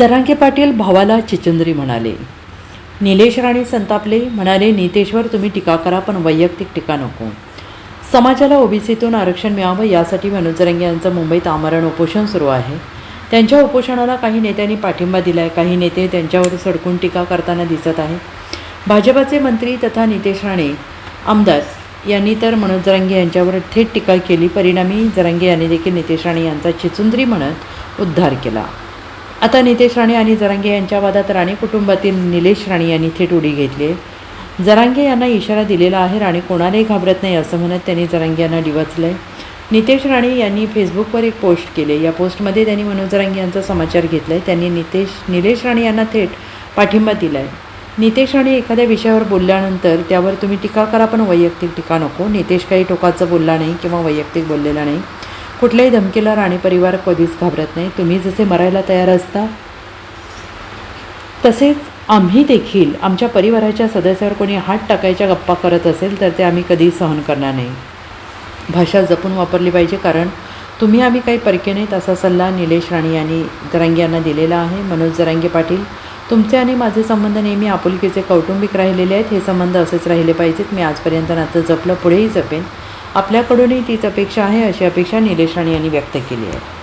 जरांगे पाटील भावाला चिचंद्री म्हणाले. निलेश राणे संतापले म्हणाले नितेशवर तुम्ही टीका करा पण वैयक्तिक टीका नको. समाजाला ओबीसीतून आरक्षण मिळावं यासाठी मनोज जरांगे यांचं मुंबईत आमरण उपोषण सुरू आहे. त्यांच्या उपोषणाला काही नेत्यांनी पाठिंबा दिला आहे काही नेते त्यांच्यावर सडकून टीका करताना दिसत आहे भाजपाचे मंत्री तथा नितेश राणे आमदार यांनी तर मनोज जरांगे यांच्यावर थेट टीका केली परिणामी जरांगे यांनी देखील नितेश राणे यांचा चिचुंद्री म्हणत उद्धार केला. आता नितेश राणे आणि जरांगे यांच्या वादात राणे कुटुंबातील निलेश राणे यांनी थेट उडी घेतली. आहे जरांगे यांना इशारा दिलेला आहे राणे कोणालाही घाबरत नाही असं म्हणत त्यांनी जरांगे यांना डिवचलं आहे नितेश राणे यांनी फेसबुकवर एक पोस्ट केले. या पोस्टमध्ये त्यांनी मनोज जरांगे यांचा समाचार घेतला आहे त्यांनी नितेश निलेश राणे यांना थेट पाठिंबा दिला आहे नितेश राणे एखाद्या विषयावर बोलल्यानंतर त्यावर तुम्ही टीका करा पण वैयक्तिक टीका नको. नितेश काही टोकाचं बोलला नाही किंवा वैयक्तिक बोललेला नाही. कुठल्याही धमकीला राणे परिवार कधीच घाबरत नाही. तुम्ही जसे मरायला तयार असता तसेच आम्ही देखील आमच्या परिवाराच्या सदस्यावर कोणी हात टाकायच्या गप्पा करत असेल तर ते आम्ही कधीही सहन करणार नाही. भाषा जपून वापरली पाहिजे कारण तुम्ही आम्ही काही परके नाहीत असा सल्ला निलेश राणे यांनी जरांगे यांना दिलेला आहे. मनोज जरांगे पाटील तुमचे आणि माझे संबंध नेहमी आपुलकीचे कौटुंबिक राहिलेले आहेत. हे संबंध असेच राहिले पाहिजेत. मी आजपर्यंत नातं जपलं पुढेही जपेन. आपल्याकडूनही तीच अपेक्षा आहे अशी अपेक्षा निलेश राणे यांनी व्यक्त केली आहे.